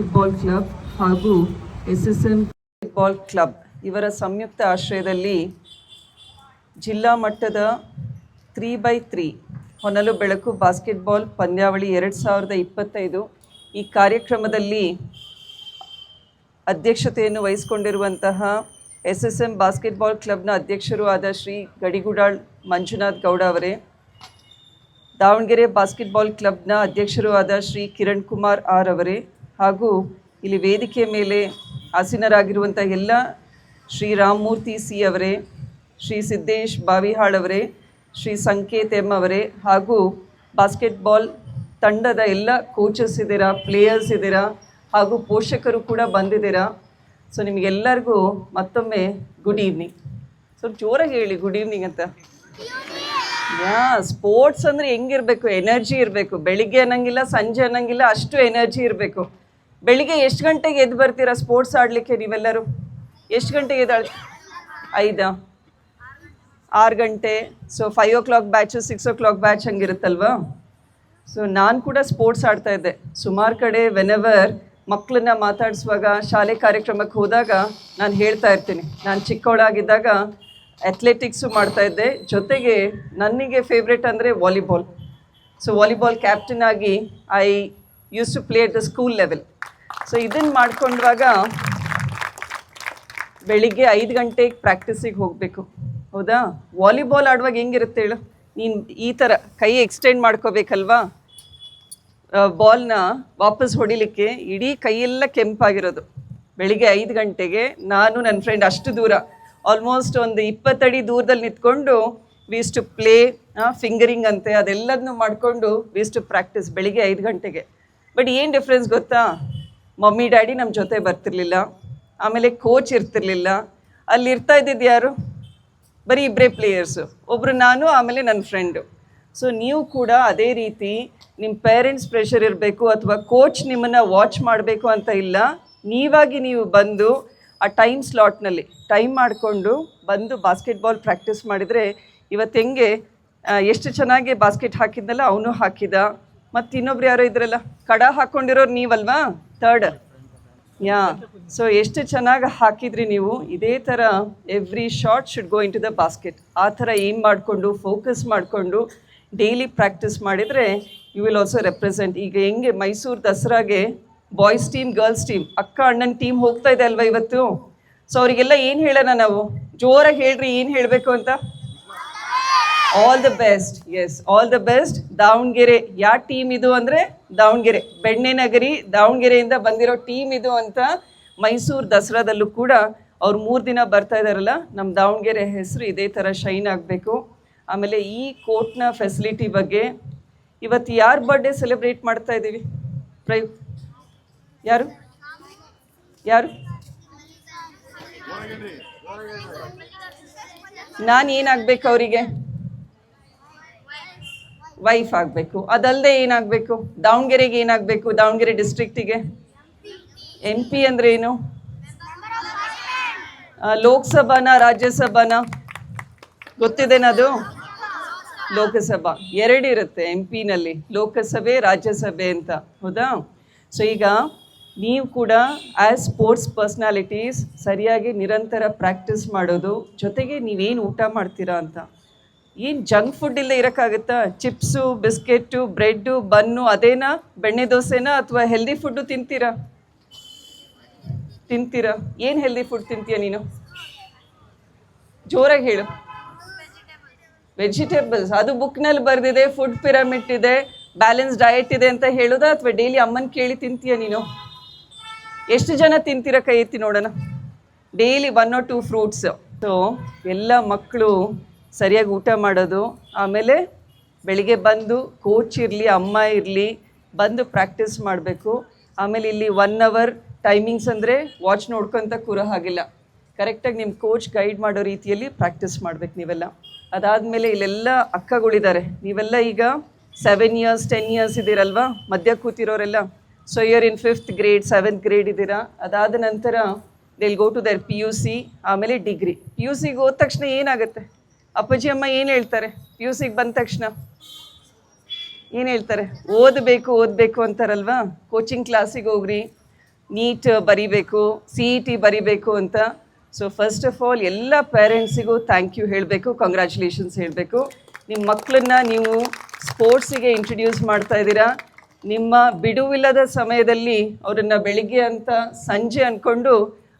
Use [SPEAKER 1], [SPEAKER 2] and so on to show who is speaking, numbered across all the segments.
[SPEAKER 1] Basketball club ಹಾಗೂ S S ball club ಇವರ ಸಂಯುಕ್ತ ಆಶ್ರಯದಲ್ಲಿ ಜಿಲ್ಲಾ ಮಟ್ಟದ ತ್ರೀ ಬೈ ತ್ರೀ ಹೊನಲು ಬೆಳಕು ಬಾಸ್ಕೆಟ್ಬಾಲ್ ಪಂದ್ಯಾವಳಿ ಎರಡು ಸಾವಿರದ ಇಪ್ಪತ್ತೈದು. ಈ ಕಾರ್ಯಕ್ರಮದಲ್ಲಿ ಅಧ್ಯಕ್ಷತೆಯನ್ನು ವಹಿಸಿಕೊಂಡಿರುವಂತಹ ಎಸ್ ಎಸ್ ಎಂ ಬಾಸ್ಕೆಟ್ಬಾಲ್ ಕ್ಲಬ್ನ ಅಧ್ಯಕ್ಷರು ಆದ ಶ್ರೀ ಗಡಿಗುಡಾಳ್ ಮಂಜುನಾಥ್ ಗೌಡ ಅವರೇ. ದಾವಣಗೆರೆ ಬಾಸ್ಕೆಟ್ಬಾಲ್ ಕ್ಲಬ್ನ ಅಧ್ಯಕ್ಷರು ಆದ ಶ್ರೀ ಕಿರಣ್ ಕುಮಾರ್ ಆರ್ ಅವರೇ. ಹಾಗೂ ಇಲ್ಲಿ ವೇದಿಕೆ ಮೇಲೆ ಆಸೀನರಾಗಿರುವಂಥ ಎಲ್ಲ ಶ್ರೀ ರಾಮಮೂರ್ತಿ ಸಿ ಅವರೇ, ಶ್ರೀ ಸಿದ್ದೇಶ್ ಬಾವಿಹಾಳ್ ಅವರೇ, ಶ್ರೀ ಸಂಕೇತ್ ಎಂ ಅವರೇ ಹಾಗೂ ಬಾಸ್ಕೆಟ್ಬಾಲ್ ತಂಡದ ಎಲ್ಲ ಕೋಚಸ್ ಇದ್ದೀರಾ ಪ್ಲೇಯರ್ಸ್ ಇದ್ದೀರಾ ಹಾಗೂ ಪೋಷಕರು ಕೂಡ ಬಂದಿದ್ದೀರಾ. ಸೊ ನಿಮಗೆಲ್ಲರಿಗೂ ಮತ್ತೊಮ್ಮೆ ಗುಡ್ ಈವ್ನಿಂಗ್ ಸ್ವಲ್ಪ ಜೋರಾಗಿ ಹೇಳಿ ಗುಡ್ ಈವ್ನಿಂಗ್ ಅಂತ. ಯಾ ಸ್ಪೋರ್ಟ್ಸ್ ಅಂದರೆ ಹೆಂಗಿರಬೇಕು? ಎನರ್ಜಿ ಇರಬೇಕು. ಬೆಳಿಗ್ಗೆ ಅನ್ನಂಗಿಲ್ಲ, ಸಂಜೆ ಅನ್ನಂಗಿಲ್ಲ, ಅಷ್ಟು ಎನರ್ಜಿ ಇರಬೇಕು. ಬೆಳಿಗ್ಗೆ ಎಷ್ಟು ಗಂಟೆಗೆ ಎದ್ದು ಬರ್ತೀರಾ ಸ್ಪೋರ್ಟ್ಸ್ ಆಡಲಿಕ್ಕೆ ನೀವೆಲ್ಲರೂ? ಎಷ್ಟು ಗಂಟೆಗೆ ಎದ್ದಾಳ ಐದು? ಆರು ಗಂಟೆ. So five o'clock batch six o'clock batch ಹಂಗಿರುತ್ತಲ್ವಾ? So ನಾನು ಕೂಡ ಸ್ಪೋರ್ಟ್ಸ್ ಆಡ್ತಾ ಇದ್ದೆ. ಸುಮಾರು ಕಡೆ ವೆನೆವರ್ ಮಕ್ಕಳನ್ನ ಮಾತಾಡಿಸುವಾಗ, ಶಾಲೆ ಕಾರ್ಯಕ್ರಮಕ್ಕೆ ಹೋದಾಗ ನಾನು ಹೇಳ್ತಾ ಇರ್ತೀನಿ. ನಾನು ಚಿಕ್ಕವಳಾಗಿದ್ದಾಗ ಅಥ್ಲೆಟಿಕ್ಸು ಮಾಡ್ತಾ ಇದ್ದೆ. ಜೊತೆಗೆ ನನಗೆ ಫೇವ್ರೆಟ್ ಅಂದರೆ ವಾಲಿಬಾಲ್ ಸೊ ವಾಲಿಬಾಲ್ ಕ್ಯಾಪ್ಟನ್ ಆಗಿ I use to play at the school level so ಇದನ್ನು ಮಾಡ್ಕೊಂಡಾಗ ಬೆಳಿಗ್ಗೆ ಐದು ಗಂಟೆಗೆ ಪ್ರಾಕ್ಟೀಸಿಗೆ ಹೋಗಬೇಕು. ಹೌದಾ? ವಾಲಿಬಾಲ್ ಆಡುವಾಗ ಹೆಂಗಿರುತ್ತೆ ಹೇಳು? ನೀನು ಈ ಥರ ಕೈ ಎಕ್ಸ್ಟೆಂಡ್ ಮಾಡ್ಕೋಬೇಕಲ್ವಾ? ಬಾಲ್ನ ವಾಪಸ್ ಹೊಡಿಲಿಕ್ಕೆ ಇಡೀ ಕೈಯೆಲ್ಲ ಕೆಂಪಾಗಿರೋದು. ಬೆಳಿಗ್ಗೆ ಐದು ಗಂಟೆಗೆ ನಾನು ನನ್ನ ಫ್ರೆಂಡ್ ಅಷ್ಟು ದೂರ. ಆಲ್ಮೋಸ್ಟ್ ಒಂದು ಇಪ್ಪತ್ತಡಿ ದೂರದಲ್ಲಿ ನಿಂತ್ಕೊಂಡು ವೀಸ್ ಟು ಪ್ಲೇ ಫಿಂಗರಿಂಗ್ ಅಂತೆ ಅದೆಲ್ಲದನ್ನು ಮಾಡಿಕೊಂಡು ವೀಸ್ ಟು ಪ್ರಾಕ್ಟೀಸ್ ಬೆಳಿಗ್ಗೆ ಐದು ಗಂಟೆಗೆ. ಬಟ್ ಏನು ಡಿಫ್ರೆನ್ಸ್ ಗೊತ್ತಾ? ಮಮ್ಮಿ, ಡ್ಯಾಡಿ ನಮ್ಮ ಜೊತೆ ಬರ್ತಿರ್ಲಿಲ್ಲ. ಆಮೇಲೆ ಕೋಚ್ ಇರ್ತಿರ್ಲಿಲ್ಲ. ಅಲ್ಲಿ ಇರ್ತಾ ಇದ್ದಿದ್ದು ಯಾರು? ಬರೀ ಇಬ್ಬರೇ ಪ್ಲೇಯರ್ಸು ಒಬ್ಬರು ನಾನು, ಆಮೇಲೆ ನನ್ನ ಫ್ರೆಂಡು ಸೊ ನೀವು ಕೂಡ ಅದೇ ರೀತಿ ನಿಮ್ಮ ಪೇರೆಂಟ್ಸ್ ಪ್ರೆಷರ್ ಇರಬೇಕು ಅಥವಾ ಕೋಚ್ ನಿಮ್ಮನ್ನು ವಾಚ್ ಮಾಡಬೇಕು ಅಂತ ಇಲ್ಲ. ನೀವಾಗಿ ನೀವು ಬಂದು ಆ ಟೈಮ್ ಸ್ಲಾಟ್ನಲ್ಲಿ ಟೈಮ್ ಮಾಡಿಕೊಂಡು ಬಂದು ಬಾಸ್ಕೆಟ್ಬಾಲ್ ಪ್ರಾಕ್ಟೀಸ್ ಮಾಡಿದರೆ ಇವತ್ತು ಹೆಂಗೆ ಎಷ್ಟು ಚೆನ್ನಾಗಿ ಬಾಸ್ಕೆಟ್ ಹಾಕಿದ್ನಲ್ಲ, ಅವನು ಹಾಕಿದ. ಮತ್ತು ಇನ್ನೊಬ್ರು ಯಾರೋ ಇದ್ರಲ್ಲ? ಕಡ ಹಾಕ್ಕೊಂಡಿರೋರು ನೀವಲ್ವಾ? ಥರ್ಡ್ ಯಾ ಸೊ ಎಷ್ಟು ಚೆನ್ನಾಗಿ ಹಾಕಿದ್ರಿ ನೀವು? ಇದೇ ಥರ every shot should go into the basket ಆ ಥರ ಏಮ್ ಮಾಡಿಕೊಂಡು ಫೋಕಸ್ ಮಾಡಿಕೊಂಡು ಡೈಲಿ ಪ್ರಾಕ್ಟೀಸ್ ಮಾಡಿದರೆ ಯು ವಿಲ್ ಆಲ್ಸೋ ರೆಪ್ರೆಸೆಂಟ್ ಈಗ ಹೆಂಗೆ ಮೈಸೂರು ದಸರಾಗೆ ಬಾಯ್ಸ್ ಟೀಮ್ ಗರ್ಲ್ಸ್ ಟೀಮ್ ಅಕ್ಕ, ಅಣ್ಣನ ಟೀಮ್ ಹೋಗ್ತಾ ಇದೆ ಅಲ್ವಾ ಇವತ್ತು? ಸೊ ಅವರಿಗೆಲ್ಲ ಏನು ಹೇಳೋಣ ನಾವು? ಜೋರಾಗಿ ಹೇಳ್ರಿ, ಏನು ಹೇಳಬೇಕು ಅಂತ? All the best S all the best Davanagere ಯಾವ ಟೀಮ್ ಇದು ಅಂದರೆ ದಾವಣಗೆರೆ. ಬೆಣ್ಣೆ ನಗರಿ, ದಾವಣಗೆರೆಯಿಂದ ಬಂದಿರೋ ಟೀಮ್ ಇದು ಅಂತ ಮೈಸೂರು ದಸರಾದಲ್ಲೂ ಕೂಡ ಅವ್ರು ಮೂರು ದಿನ ಬರ್ತಾ ಇದ್ದಾರಲ್ಲ ನಮ್ಮ ದಾವಣಗೆರೆ ಹೆಸರು ಇದೇ ಥರ ಶೈನ್ ಆಗಬೇಕು. ಆಮೇಲೆ ಈ ಕೋರ್ಟ್ನ ಫೆಸಿಲಿಟಿ ಬಗ್ಗೆ ಇವತ್ತು ಯಾರ ಬರ್ಡೇ ಸೆಲೆಬ್ರೇಟ್ ಮಾಡ್ತಾ ಇದ್ದೀವಿ ಪ್ರೈ ಯಾರು? ಯಾರು? ನಾನು ಏನಾಗಬೇಕು ಅವರಿಗೆ? ವೈಫ್ ಆಗಬೇಕು. ಅದಲ್ಲದೆ ಏನಾಗಬೇಕು? ದಾವಣಗೆರೆಗೆ ಏನಾಗಬೇಕು? ದಾವಣಗೆರೆ ಡಿಸ್ಟ್ರಿಕ್ಟಿಗೆ ಎಂ ಪಿ ಅಂದರೆ ಏನು? ಲೋಕಸಭಾನ, ರಾಜ್ಯಸಭಾನ? ಗೊತ್ತಿದೆನದು? ಲೋಕಸಭಾ. ಎರಡಿರುತ್ತೆ ಎಂ ಪಿನಲ್ಲಿ ಲೋಕಸಭೆ, ರಾಜ್ಯಸಭೆ ಅಂತ. ಹೌದಾ? ಸೊ ಈಗ ನೀವು ಕೂಡ ಆ್ಯಸ್ ಸ್ಪೋರ್ಟ್ಸ್ ಪರ್ಸ್ನಾಲಿಟೀಸ್ ಸರಿಯಾಗಿ ನಿರಂತರ ಪ್ರಾಕ್ಟೀಸ್ ಮಾಡೋದು ಜೊತೆಗೆ ನೀವೇನು ಊಟ ಮಾಡ್ತೀರಾ ಅಂತ? ಏನು ಜಂಕ್ ಫುಡ್ ಇಲ್ಲದೆ ಇರೋಕ್ಕಾಗುತ್ತಾ? ಚಿಪ್ಸು ಬಿಸ್ಕೆಟ್ಟು ಬ್ರೆಡ್ಡು, ಬನ್ನು, ಅದೇನಾ? ಬೆಣ್ಣೆ ದೋಸೆನಾ ಅಥವಾ ಹೆಲ್ದಿ ಫುಡ್ಡು ತಿಂತೀರಾ? ತಿಂತೀರಾ? ಏನು ಹೆಲ್ದಿ ಫುಡ್ ತಿಂತೀಯ ನೀನು? ಜೋರಾಗಿ ಹೇಳು. ವೆಜಿಟೇಬಲ್ಸ್ ಅದು ಬುಕ್ನಲ್ಲಿ ಬರೆದಿದೆ ಫುಡ್ ಪಿರಮಿಡ್ ಇದೆ ಬ್ಯಾಲೆನ್ಸ್ ಡಯಟ್ ಇದೆ ಅಂತ ಹೇಳೋದಾ ಅಥವಾ ಡೈಲಿ ಅಮ್ಮನ ಕೇಳಿ ತಿಂತೀಯ ನೀನು? ಎಷ್ಟು ಜನ ತಿಂತೀರ ಕೈ ಎತ್ತಿ ನೋಡೋಣ? Daily one or two fruits so ಎಲ್ಲ ಮಕ್ಕಳು ಸರಿಯಾಗಿ ಊಟ ಮಾಡೋದು, ಆಮೇಲೆ ಬೆಳಿಗ್ಗೆ ಬಂದು ಕೋಚ್ ಇರಲಿ, ಅಮ್ಮ ಇರಲಿ, ಬಂದು ಪ್ರಾಕ್ಟೀಸ್ ಮಾಡಬೇಕು. ಆಮೇಲೆ ಇಲ್ಲಿ ಒನ್ ಅವರ್ ಟೈಮಿಂಗ್ಸ್ ಅಂದರೆ ವಾಚ್ ನೋಡ್ಕೊತ ಕೂರೋ ಹಾಗಿಲ್ಲ. ಕರೆಕ್ಟಾಗಿ ನಿಮ್ಮ ಕೋಚ್ ಗೈಡ್ ಮಾಡೋ ರೀತಿಯಲ್ಲಿ ಪ್ರಾಕ್ಟೀಸ್ ಮಾಡ್ಬೇಕು ನೀವೆಲ್ಲ. ಅದಾದಮೇಲೆ ಇಲ್ಲೆಲ್ಲ ಅಕ್ಕಗಳಿದ್ದಾರೆ. ನೀವೆಲ್ಲ ಈಗ ಸೆವೆನ್ ಇಯರ್ಸ್ ಟೆನ್ ಇಯರ್ಸ್ ಇದ್ದೀರಲ್ವಾ? ಮಧ್ಯ ಕೂತಿರೋರೆಲ್ಲ. So year in fifth grade seventh grade ಇದ್ದೀರಾ? ಅದಾದ ನಂತರ they'll go to their P U C ಆಮೇಲೆ ಡಿಗ್ರಿ ಪಿ ಯು ಸಿಗೆ ಹೋದ ತಕ್ಷಣ ಏನಾಗುತ್ತೆ? ಅಪ್ಪಾಜಿ ಅಮ್ಮ ಏನು ಹೇಳ್ತಾರೆ? ಪಿ ಯು ಸಿಗೆ ಬಂದ ತಕ್ಷಣ ಏನು ಹೇಳ್ತಾರೆ? ಓದಬೇಕು ಓದಬೇಕು ಅಂತಾರಲ್ವಾ? ಕೋಚಿಂಗ್ ಕ್ಲಾಸಿಗೆ ಹೋಗ್ರಿ, ನೀಟ್ ಬರಿಬೇಕು ಸಿ ಇ ಟಿ ಬರಿಬೇಕು ಅಂತ. ಸೊ ಫಸ್ಟ್ ಆಫ್ ಆಲ್ ಎಲ್ಲ ಪೇರೆಂಟ್ಸಿಗೂ ಥ್ಯಾಂಕ್ ಯು ಹೇಳಬೇಕು ಕಂಗ್ರ್ಯಾಚುಲೇಷನ್ಸ್ ಹೇಳಬೇಕು. ನಿಮ್ಮ ಮಕ್ಕಳನ್ನ ನೀವು ಸ್ಪೋರ್ಟ್ಸಿಗೆ ಇಂಟ್ರಡ್ಯೂಸ್ ಮಾಡ್ತಾ ಇದ್ದೀರಾ? ನಿಮ್ಮ ಬಿಡುವಿಲ್ಲದ ಸಮಯದಲ್ಲಿ ಅವರನ್ನು ಬೆಳಿಗ್ಗೆ ಅಂತ ಸಂಜೆ ಅಂದ್ಕೊಂಡು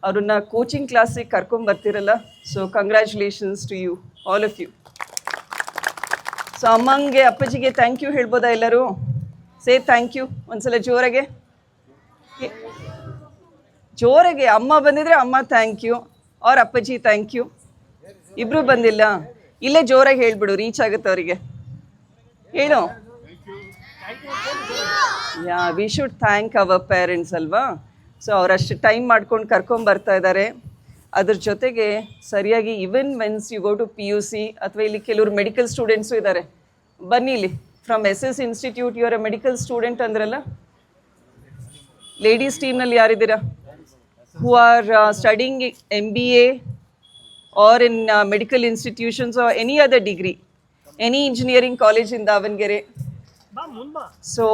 [SPEAKER 1] ಅವ್ರನ್ನ ಕೋಚಿಂಗ್ ಕ್ಲಾಸಿಗೆ ಕರ್ಕೊಂಬರ್ತೀರಲ್ಲ so congratulations to you all of you so ಅಮ್ಮಂಗೆ ಅಪ್ಪಾಜಿಗೆ ಥ್ಯಾಂಕ್ ಯು ಹೇಳ್ಬೋದಾ ಎಲ್ಲರೂ ಸೇ ಥ್ಯಾಂಕ್ ಯು ಒಂದ್ಸಲ ಜೋರಾಗೆ ಜೋರಾಗೆ ಅಮ್ಮ ಬಂದಿದ್ರೆ ಅಮ್ಮ ಥ್ಯಾಂಕ್ ಯು ಅವ್ರ ಅಪ್ಪಾಜಿ ಥ್ಯಾಂಕ್ ಯು ಇಬ್ರು ಬಂದಿಲ್ಲ ಇಲ್ಲೇ ಜೋರಾಗಿ ಹೇಳ್ಬಿಡು ರೀಚ್ ಆಗುತ್ತೆ ಅವರಿಗೆ ಹೇಳು yeah we should thank our parents ಅಲ್ವಾ ಸೊ ಅವರಷ್ಟು ಟೈಮ್ ಮಾಡ್ಕೊಂಡು ಕರ್ಕೊಂಡು ಬರ್ತಾ ಇದ್ದಾರೆ ಅದ್ರ ಜೊತೆಗೆ ಸರಿಯಾಗಿ even when you go to P U C ಅಥವಾ ಇಲ್ಲಿ ಕೆಲವರು ಮೆಡಿಕಲ್ ಸ್ಟೂಡೆಂಟ್ಸು ಇದ್ದಾರೆ ಬನ್ನಿ ಇಲ್ಲಿ. From S S institute your a medical student ಅಂದ್ರಲ್ಲ? ಲೇಡೀಸ್ ಟೀಮ್ನಲ್ಲಿ ಯಾರಿದ್ದೀರಾ? Who are studying M B A or in medical institutions or any other degree any engineering college in Davanagere so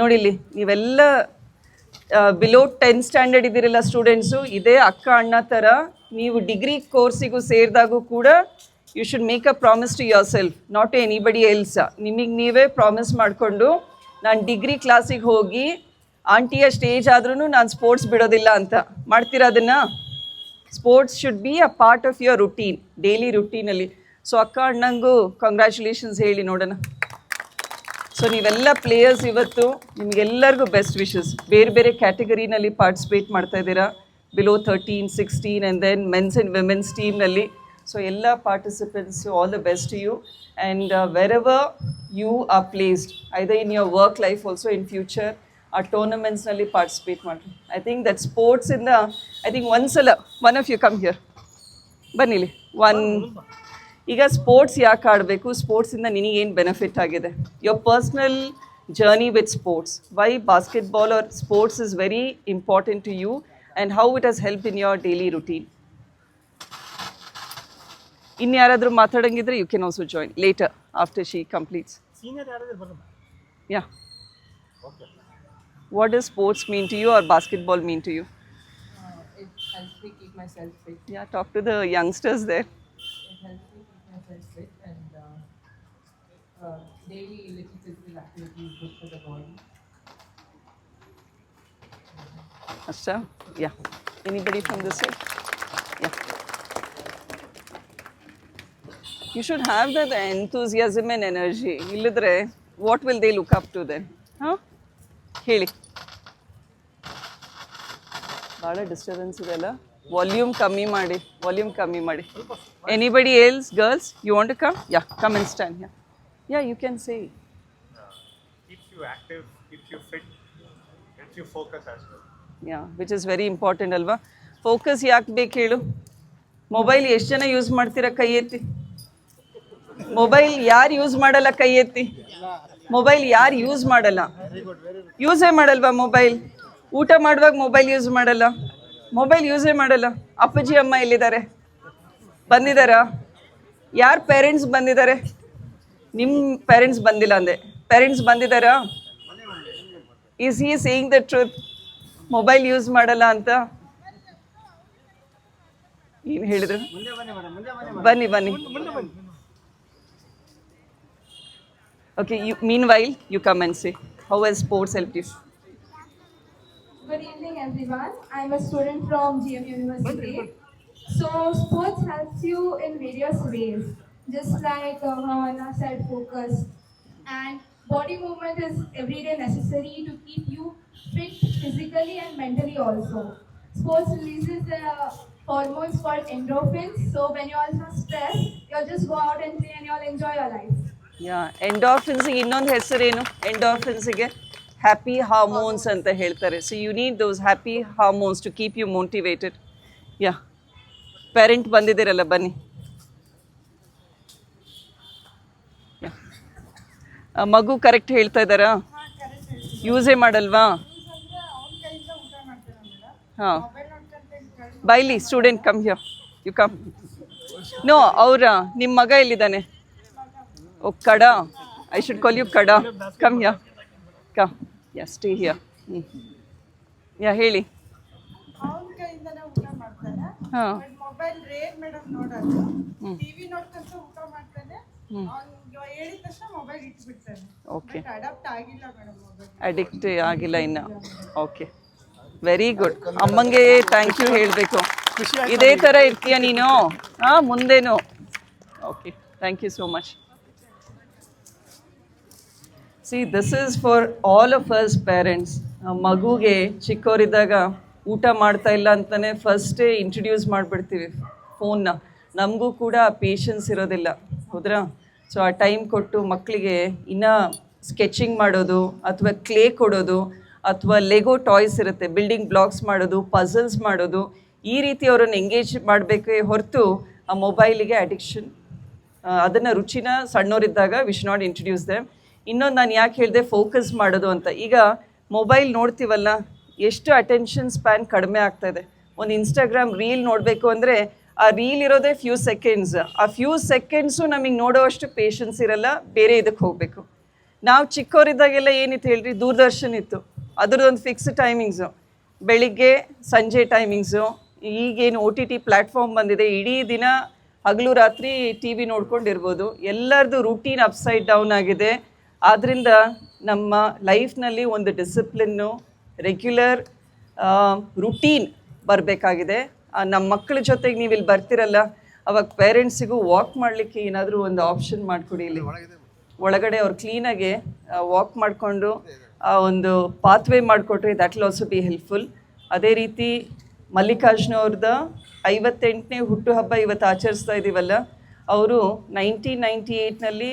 [SPEAKER 1] ನೋಡಿಲ್ಲಿ ನೀವೆಲ್ಲ below ten standard ಇದ್ದೀರಲ್ಲ students ಇದೇ ಅಕ್ಕ ಅಣ್ಣ ಥರ ನೀವು degree ಕೋರ್ಸಿಗೂ ಸೇರಿದಾಗೂ ಕೂಡ you should make a promise to yourself not anybody else ನಿಮಗೆ ನೀವೇ ಪ್ರಾಮಿಸ್ ಮಾಡಿಕೊಂಡು ನಾನು ಡಿಗ್ರಿ ಕ್ಲಾಸಿಗೆ ಹೋಗಿ ಆಂಟಿಯ ಸ್ಟೇಜ್ ಆದ್ರೂ ನಾನು ಸ್ಪೋರ್ಟ್ಸ್ ಬಿಡೋದಿಲ್ಲ ಅಂತ. ಮಾಡ್ತೀರಾ ಅದನ್ನು? Sports should be a part of your routine daily ರುಟೀನಲ್ಲಿ so ಅಕ್ಕ ಅಣ್ಣಂಗೂ ಕಂಗ್ರ್ಯಾಚುಲೇಷನ್ಸ್ ಹೇಳಿ ನೋಡೋಣ. ಸೊ ನೀವೆಲ್ಲ ಪ್ಲೇಯರ್ಸ್ ಇವತ್ತು ನಿಮಗೆಲ್ಲರಿಗೂ ಬೆಸ್ಟ್ ವಿಶಸ್ ಬೇರೆ ಬೇರೆ ಕ್ಯಾಟಗರಿನಲ್ಲಿ ಪಾರ್ಟಿಸಿಪೇಟ್ ಮಾಡ್ತಾ ಇದ್ದೀರಾ? Below thirteen sixteen and then men's and women's ಟೀಮ್ನಲ್ಲಿ so ಎಲ್ಲ participants all the best you and wherever you are placed ಐದ in your work life also in future ಆ ಟೂರ್ನಮೆಂಟ್ಸ್ನಲ್ಲಿ ಪಾರ್ಟಿಸಿಪೇಟ್ ಮಾಡಿ ಐ ಥಿಂಕ್ ದಟ್ ಸ್ಪೋರ್ಟ್ಸಿಂದ I think ಒಂದ್ಸಲ one of you come here ಬನ್ನಿಲಿ one ಈಗ sports ಯಾಕೆ ಆಡಬೇಕು? ಸ್ಪೋರ್ಟ್ಸಿಂದ ನಿನಗೇನು ಬೆನಿಫಿಟ್ ಆಗಿದೆ? Your personal journey with sports why basketball or sports is very important to you and how it has help in your daily routine ಇನ್ನು ಯಾರಾದರೂ ಮಾತಾಡಂಗಿದ್ರೆ you can also join later after she completes
[SPEAKER 2] senior ಯಾರಾದ್ರೂ ಬರಲ್ಲ
[SPEAKER 1] yeah what does sports mean to you or basketball mean to you
[SPEAKER 3] it helps me keep myself fit. Yeah talk to the youngsters there uh, daily little physical activity is good for the body.
[SPEAKER 1] Asha? Yeah. Anybody from this side? Yeah. You should have that enthusiasm and energy. ಇಲ್ಲದ್ರೆ what will they look up to then? Huh? ಹೇಳಿ ಭಾಳ disturbance ಇದೆ ಅಲ್ಲ volume ಕಮ್ಮಿ ಮಾಡಿ volume ಕಮ್ಮಿ ಮಾಡಿ anybody else girls you want to come yeah come in stand yeah Yeah you can Uh,
[SPEAKER 2] keeps you active, keeps you fit, helps you focus as well.
[SPEAKER 1] Yeah which is very important ಅಲ್ವಾ focus ಯಾಕೆ ಬೇಕು ಹೇಳು? Mobile ಎಷ್ಟು ಜನ use ಮಾಡ್ತೀರಾ ಕೈ ಎತ್ತಿ? Mobile ಯಾರು ಯೂಸ್ ಮಾಡಲ್ಲ ಕೈ ಎತ್ತಿ? ಮೊಬೈಲ್ ಯಾರು ಯೂಸ್ ಮಾಡಲ್ಲ? ಯೂಸೇ ಮಾಡಲ್ವಾ ಮೊಬೈಲ್ ಊಟ ಮಾಡುವಾಗ ಮೊಬೈಲ್ ಯೂಸ್ ಮಾಡಲ್ಲ? ಮೊಬೈಲ್ ಯೂಸೇ ಮಾಡಲ್ಲ? ಅಪ್ಪಾಜಿ ಅಮ್ಮ ಎಲ್ಲಿದ್ದಾರೆ? ಬಂದಿದ್ದಾರಾ? ಯಾರು ಪೇರೆಂಟ್ಸ್ ಬಂದಿದ್ದಾರೆ? ನಿಮ್ಮ ಪೇರೆಂಟ್ಸ್ ಬಂದಿಲ್ಲ ಅಂದೆ. Parents ಬಂದಿದ್ದಾರಾ? Is he saying the truth mobile use ಮಾಡಲ್ಲ ಅಂತ? ಏನು ಹೇಳಿದ್ರು? ಬನ್ನಿ ಬನ್ನಿ. Okay you mean while you come and see how is sports help you
[SPEAKER 4] Good evening, everyone. I'm a student from GM University. So, sports helps you in various ways, just like uh, how Anna said, focus. And body movement is everyday necessary to keep you fit physically and mentally also. Sports releases the hormones called endorphins. So, when you're also stressed, you'll just go out and play and you'll enjoy your life.
[SPEAKER 1] Yeah ಎಂಡಾರ್ಫಿನ್ಸಿಗೆ ಇನ್ನೊಂದು ಹೆಸರೇನು ಎಂಡಾರ್ಫಿನ್ಸಿಗೆ happy hormones ಅಂತ ಹೇಳ್ತಾರೆ so you need those happy hormones to keep you motivated yeah parent ಬಂದಿದ್ದೀರಲ್ಲ ಬನ್ನಿ ಮಗು correct ಹೇಳ್ತಾ ಇದ್ದಾರಾ? ಯೂಸೇ ಮಾಡಲ್ವಾ? ಹಾಂ. ಬೈಲಿ student come here you come no ಅವರ ನಿಮ್ಮ ಮಗ ಎಲ್ಲಿದ್ದಾನೆ? ಓ ಕಡ. ಐ ಶುಡ್ ಕಾಲ್ ಯು ಕಡ. Come here come yeah stay here yeah ಹೇಳಿ. ಹಾಂ.
[SPEAKER 5] ಬಟ್ ಹೇಳಿದ ತಕ್ಷಣ ಮೊಬೈಲ್
[SPEAKER 1] ಓಕೆ
[SPEAKER 5] ಅಡಾಪ್ಟ್ ಆಗಿಲ್ಲ ಮೇಡಮ್ ಮೊಬೈಲ್
[SPEAKER 1] ಅಡಿಕ್ಟ್ ಆಗಿಲ್ಲ ಇನ್ನು. ಓಕೆ ವೆರಿ ಗುಡ್ ಅಮ್ಮಂಗೆ ಥ್ಯಾಂಕ್ ಯು ಹೇಳಬೇಕು. ಇದೇ ಥರ ಇರ್ತೀಯ ನೀನು? ಹಾಂ ಮುಂದೇನು. Okay thank you so much see this is for all of us parents ಮಗುಗೆ ಚಿಕ್ಕವರಿದ್ದಾಗ ಊಟ ಮಾಡ್ತಾ ಇಲ್ಲ ಅಂತಲೇ ಫಸ್ಟೇ ಇಂಟ್ರಡ್ಯೂಸ್ ಮಾಡಿಬಿಡ್ತೀವಿ ಫೋನ್ನ ನಮಗೂ ಕೂಡ ಪೇಷನ್ಸ್ ಇರೋದಿಲ್ಲ. ಹೌದ್ರಾ? ಸೊ ಆ ಟೈಮ್ ಕೊಟ್ಟು ಮಕ್ಕಳಿಗೆ ಇನ್ನೂ ಸ್ಕೆಚಿಂಗ್ ಮಾಡೋದು ಅಥವಾ ಕ್ಲೇ ಕೊಡೋದು ಅಥವಾ ಲೆಗೋ ಟಾಯ್ಸ್ ಇರುತ್ತೆ ಬಿಲ್ಡಿಂಗ್ ಬ್ಲಾಕ್ಸ್ ಮಾಡೋದು ಪಝಲ್ಸ್ ಮಾಡೋದು, ಈ ರೀತಿ ಅವರನ್ನು ಎಂಗೇಜ್ ಮಾಡಬೇಕೇ ಹೊರತು ಆ ಮೊಬೈಲಿಗೆ ಅಡಿಕ್ಷನ್ ಅದನ್ನು ರುಚಿನ ಸಣ್ಣವರಿದ್ದಾಗ ವಿಶ್ ನಾಟ್ ಇಂಟ್ರಡ್ಯೂಸ್ ದೆ ಇನ್ನೊಂದು ನಾನು ಯಾಕೆ ಹೇಳಿದೆ ಫೋಕಸ್ ಮಾಡೋದು ಅಂತ. ಈಗ ಮೊಬೈಲ್ ನೋಡ್ತೀವಲ್ಲ, ಎಷ್ಟು ಅಟೆನ್ಷನ್ ಸ್ಪ್ಯಾನ್ ಕಡಿಮೆ ಆಗ್ತಾ ಇದೆ. ಒಂದು ಇನ್ಸ್ಟಾಗ್ರಾಮ್ ರೀಲ್ ನೋಡಬೇಕು ಅಂದರೆ ಆ ರೀಲ್ ಇರೋದೇ ಫ್ಯೂ ಸೆಕೆಂಡ್ಸ್ ಆ ಫ್ಯೂ ಸೆಕೆಂಡ್ಸು ನಮಗೆ ನೋಡೋವಷ್ಟು ಪೇಷನ್ಸ್ ಇರಲ್ಲ, ಬೇರೆ ಇದಕ್ಕೆ ಹೋಗಬೇಕು. ನಾವು ಚಿಕ್ಕವರಿದ್ದಾಗೆಲ್ಲ ಏನಿತ್ತು ಹೇಳ್ರಿ? ದೂರದರ್ಶನ್ ಇತ್ತು. ಅದ್ರದ್ದೊಂದು ಫಿಕ್ಸ್ ಟೈಮಿಂಗ್ಸು ಬೆಳಿಗ್ಗೆ ಸಂಜೆ ಟೈಮಿಂಗ್ಸು ಈಗೇನು ಒ ಟಿ ಟಿ ಪ್ಲ್ಯಾಟ್ಫಾರ್ಮ್ ಬಂದಿದೆ. ಇಡೀ ದಿನ ಹಗಲು ರಾತ್ರಿ ಟಿ ವಿ ನೋಡ್ಕೊಂಡಿರ್ಬೋದು. ಎಲ್ಲರದು ರುಟೀನ್ ಅಪ್ಸೈಡ್ ಡೌನ್ ಆಗಿದೆ. ಆದ್ದರಿಂದ ನಮ್ಮ ಲೈಫ್ನಲ್ಲಿ ಒಂದು ಡಿಸಿಪ್ಲಿನ್ನು ರೆಗ್ಯುಲರ್ ರುಟೀನ್ ಬರಬೇಕಾಗಿದೆ. ನಮ್ಮ ಮಕ್ಕಳ ಜೊತೆಗೆ ನೀವು ಇಲ್ಲಿ ಬರ್ತಿರಲ್ಲ, ಅವಾಗ ಪೇರೆಂಟ್ಸಿಗೂ ವಾಕ್ ಮಾಡಲಿಕ್ಕೆ ಏನಾದರೂ ಒಂದು ಆಪ್ಷನ್ ಮಾಡಿಕೊಡಿ ಇಲ್ಲಿ. ಒಳಗಡೆ ಅವ್ರು ಕ್ಲೀನಾಗೆ ವಾಕ್ ಮಾಡಿಕೊಂಡು ಒಂದು ಪಾತ್ವೇ ಮಾಡಿಕೊಟ್ರೆ that will also be helpful ಅದೇ ರೀತಿ ಮಲ್ಲಿಕಾರ್ಜುನ ಅವ್ರದ್ದು ಐವತ್ತೆಂಟನೇ ಹುಟ್ಟುಹಬ್ಬ ಇವತ್ತು ಆಚರಿಸ್ತಾ ಇದ್ದೀವಲ್ಲ ಅವರು nineteen ninety ಏಯ್ಟ್ನಲ್ಲಿ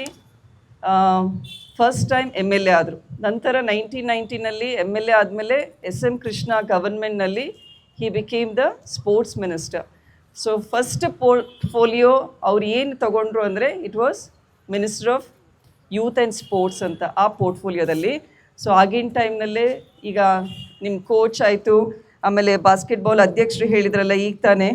[SPEAKER 1] first time M L A ಆದರು. ನಂತರ ನೈನ್ಟೀನ್ ನೈಂಟಿನಲ್ಲಿ ಎಂ ಎಲ್ ಎ ಆದಮೇಲೆ S M Krishna ಗವರ್ಮೆಂಟ್ನಲ್ಲಿ he became the sports minister so first portfolio ಅವ್ರು ಏನು ತಗೊಂಡ್ರು ಅಂದರೆ it was minister of youth and sports ಅಂತ ಆ ಪೋರ್ಟ್ಫೋಲಿಯೋದಲ್ಲಿ ಸೊ ಆಗಿನ ಟೈಮ್ನಲ್ಲೇ ಈಗ ನಿಮ್ಮ ಕೋಚ್ ಆಯಿತು, ಆಮೇಲೆ ಬಾಸ್ಕೆಟ್ಬಾಲ್ ಅಧ್ಯಕ್ಷರು ಹೇಳಿದ್ರಲ್ಲ ಈಗ ತಾನೇ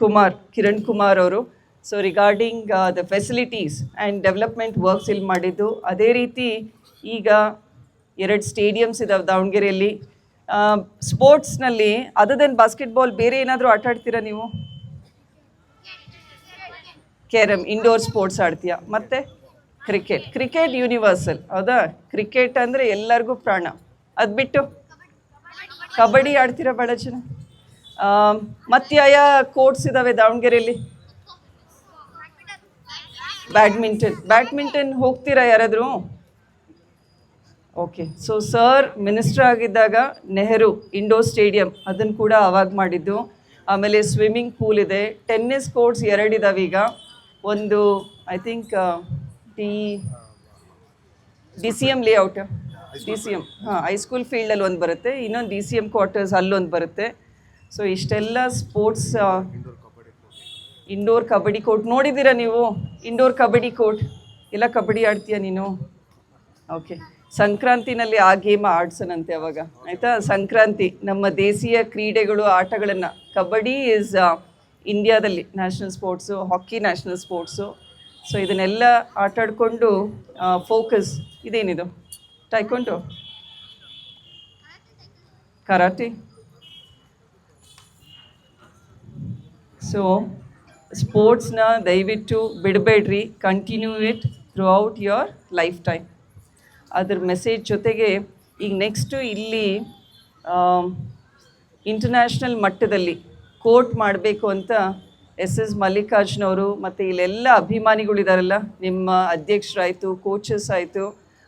[SPEAKER 1] ಕುಮಾರ್, ಕಿರಣ್ ಕುಮಾರ್ ಅವರು. So regarding the facilities and development works ಇಲ್ಲಿ ಮಾಡಿದ್ದು, ಅದೇ ರೀತಿ ಈಗ ಎರಡು ಸ್ಟೇಡಿಯಮ್ಸ್ ಇದಾವೆ ದಾವಣಗೆರೆಯಲ್ಲಿ. ಸ್ಪೋರ್ಟ್ಸ್ನಲ್ಲಿ ಅದರ್ ದೆನ್ ಬಾಸ್ಕೆಟ್ಬಾಲ್ ಬೇರೆ ಏನಾದರೂ ಆಟ ಆಡ್ತೀರಾ ನೀವು? ಕ್ಯಾರಮ್ ಇಂಡೋರ್ ಸ್ಪೋರ್ಟ್ಸ್ ಆಡ್ತೀಯಾ? ಮತ್ತೆ? ಕ್ರಿಕೆಟ್ ಕ್ರಿಕೆಟ್ ಯೂನಿವರ್ಸಲ್ ಹೌದಾ? ಕ್ರಿಕೆಟ್ ಅಂದರೆ ಎಲ್ಲರಿಗೂ ಪ್ರಾಣ. ಅದು ಬಿಟ್ಟು? ಕಬಡ್ಡಿ ಆಡ್ತೀರಾ ಭಾಳ ಜನ ಮತ್ತೆ ಯಾವ ಕೋರ್ಟ್ಸ್ ಇದ್ದಾವೆ ದಾವಣಗೆರೆಯಲ್ಲಿ ಬ್ಯಾಡ್ಮಿಂಟನ್ ಬ್ಯಾಡ್ಮಿಂಟನ್ ಹೋಗ್ತೀರಾ ಯಾರಾದರೂ? ಓಕೆ ಸೊ ಸರ್ ಮಿನಿಸ್ಟರ್ ಆಗಿದ್ದಾಗ ನೆಹರು ಇಂಡೋರ್ ಸ್ಟೇಡಿಯಂ ಅದನ್ನು ಕೂಡ ಅವಾಗ ಮಾಡಿದ್ದು. ಆಮೇಲೆ ಸ್ವಿಮ್ಮಿಂಗ್ ಪೂಲ್ ಇದೆ. ಟೆನ್ನಿಸ್ ಕೋರ್ಟ್ಸ್ ಎರಡಿದಾವೆ ಈಗ. ಒಂದು I think D D C M layout D C M ಹಾಂ ಹೈಸ್ಕೂಲ್ ಫೀಲ್ಡಲ್ಲಿ ಒಂದು ಬರುತ್ತೆ. ಇನ್ನೊಂದು ಡಿ ಸಿ ಎಂ ಕ್ವಾರ್ಟರ್ಸ್ ಅಲ್ಲೊಂದು ಬರುತ್ತೆ. ಸೊ ಇಷ್ಟೆಲ್ಲ ಸ್ಪೋರ್ಟ್ಸ್ ಇಂಡೋರ್ ಕಬಡ್ಡಿ ಕೋರ್ಟ್ ನೋಡಿದ್ದೀರಾ ನೀವು? ಇಂಡೋರ್ ಕಬಡ್ಡಿ ಕೋರ್ಟ್ ಎಲ್ಲ ಕಬಡ್ಡಿ ಆಡ್ತೀಯಾ ನೀನು? ಓಕೆ ಸಂಕ್ರಾಂತಿನಲ್ಲಿ ಆ ಗೇಮ್ ಆಡ್ಸೋಣಂತೆ ಅವಾಗ. ಆಯಿತಾ? ಸಂಕ್ರಾಂತಿ, ನಮ್ಮ ದೇಶೀಯ ಕ್ರೀಡೆಗಳು, ಆಟಗಳನ್ನು. ಕಬಡ್ಡಿ ಈಸ್ ಇಂಡಿಯಾದಲ್ಲಿ national sports hockey national sports so ಇದನ್ನೆಲ್ಲ ಆಟಾಡಿಕೊಂಡು ಫೋಕಸ್ ಇದೇನಿದು? ಟೈಕೊಂಡು ಕರಾಟೆ ಸೊ ಸ್ಪೋರ್ಟ್ಸ್ನ ದಯವಿಟ್ಟು ಬಿಡಬೇಡ್ರಿ. Continue it throughout your lifetime ಅದ್ರ ಮೆಸೇಜ್ ಜೊತೆಗೆ ಈಗ ನೆಕ್ಸ್ಟು ಇಲ್ಲಿ ಇಂಟರ್ನ್ಯಾಷನಲ್ ಮಟ್ಟದಲ್ಲಿ ಕೋರ್ಟ್ ಮಾಡಬೇಕು ಅಂತ ಎಸ್ ಎಸ್ ಮಲ್ಲಿಕಾರ್ಜುನವರು ಮತ್ತು ಇಲ್ಲೆಲ್ಲ ಅಭಿಮಾನಿಗಳಿದಾರಲ್ಲ, ನಿಮ್ಮ ಅಧ್ಯಕ್ಷರಾಯಿತು ಕೋಚಸ್ ಆಯಿತು,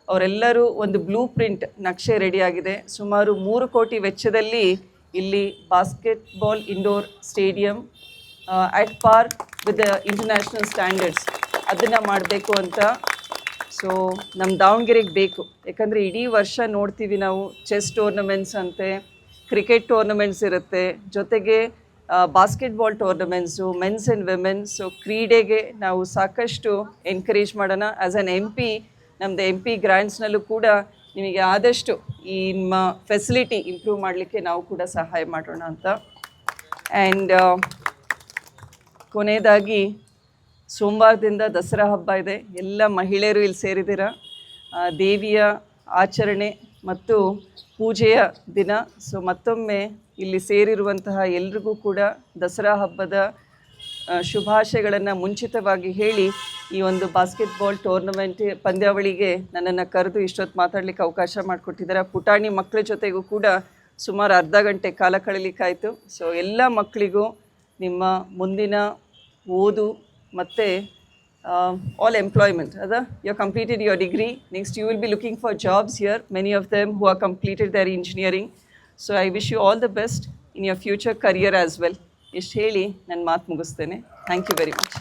[SPEAKER 1] ಅವರೆಲ್ಲರೂ ಒಂದು ಬ್ಲೂ ಪ್ರಿಂಟ್ ನಕ್ಷೆ ರೆಡಿಯಾಗಿದೆ ಸುಮಾರು ಮೂರು ಕೋಟಿ ವೆಚ್ಚದಲ್ಲಿ ಇಲ್ಲಿ basketball indoor stadium at par with international standards ಅದನ್ನು ಮಾಡಬೇಕು ಅಂತ ಸೊ ನಮ್ಮ ದಾವಣಗೆರೆಗೆ ಬೇಕು. ಯಾಕಂದರೆ ಇಡೀ ವರ್ಷ ನೋಡ್ತೀವಿ ನಾವು ಚೆಸ್ ಟೂರ್ನಮೆಂಟ್ಸ್ ಅಂತೆ ಕ್ರಿಕೆಟ್ ಟೂರ್ನಮೆಂಟ್ಸ್ ಇರುತ್ತೆ. ಜೊತೆಗೆ basketball tournaments men's and women's so ಕ್ರೀಡೆಗೆ ನಾವು ಸಾಕಷ್ಟು ಎನ್ಕರೇಜ್ ಮಾಡೋಣ. ಆ್ಯಸ್ ಆ್ಯನ್ ಎಂ ಪಿ ನಮ್ಮದು ಎಂ ಪಿ ಗ್ರ್ಯಾಂಡ್ಸ್ನಲ್ಲೂ ಕೂಡ ನಿಮಗೆ ಆದಷ್ಟು ಈ ನಿಮ್ಮ ಫೆಸಿಲಿಟಿ ಇಂಪ್ರೂವ್ ಮಾಡಲಿಕ್ಕೆ ನಾವು ಕೂಡ ಸಹಾಯ ಮಾಡೋಣ ಅಂತ. ಆ್ಯಂಡ್ ಕೊನೆಯದಾಗಿ ಸೋಮವಾರದಿಂದ ದಸರಾ ಹಬ್ಬ ಇದೆ. ಎಲ್ಲ ಮಹಿಳೆಯರು ಇಲ್ಲಿ ಸೇರಿದ್ದೀರ. ದೇವಿಯ ಆಚರಣೆ ಮತ್ತು ಪೂಜೆಯ ದಿನ. ಸೊ ಮತ್ತೊಮ್ಮೆ ಇಲ್ಲಿ ಸೇರಿರುವಂತಹ ಎಲ್ರಿಗೂ ಕೂಡ ದಸರಾ ಹಬ್ಬದ ಶುಭಾಶಯಗಳನ್ನು ಮುಂಚಿತವಾಗಿ ಹೇಳಿ ಈ ಒಂದು ಬಾಸ್ಕೆಟ್ಬಾಲ್ ಟೂರ್ನಮೆಂಟ್ ಪಂದ್ಯಾವಳಿಗೆ ನನ್ನನ್ನು ಕರೆದು ಇಷ್ಟೊತ್ತು ಮಾತಾಡಲಿಕ್ಕೆ ಅವಕಾಶ ಮಾಡಿಕೊಟ್ಟಿದ್ದಾರೆ. ಪುಟಾಣಿ ಮಕ್ಕಳ ಜೊತೆಗೂ ಕೂಡ ಸುಮಾರು ಅರ್ಧ ಗಂಟೆ ಕಾಲ ಕಳೀಲಿಕ್ಕಾಯಿತು. ಸೊ ಎಲ್ಲ ಮಕ್ಕಳಿಗೂ ನಿಮ್ಮ ಮುಂದಿನ ಓದು ಮತ್ತು ಆಲ್ ಎಂಪ್ಲಾಯ್ಮೆಂಟ್ ಅದ you are completed your degree next you will be looking for jobs here many of them who are completed their engineering so I wish you all the best in your future career as well ಇಷ್ಟು ಹೇಳಿ ನನ್ನ ಮಾತು ಮುಗಿಸ್ತೇನೆ. Thank you very much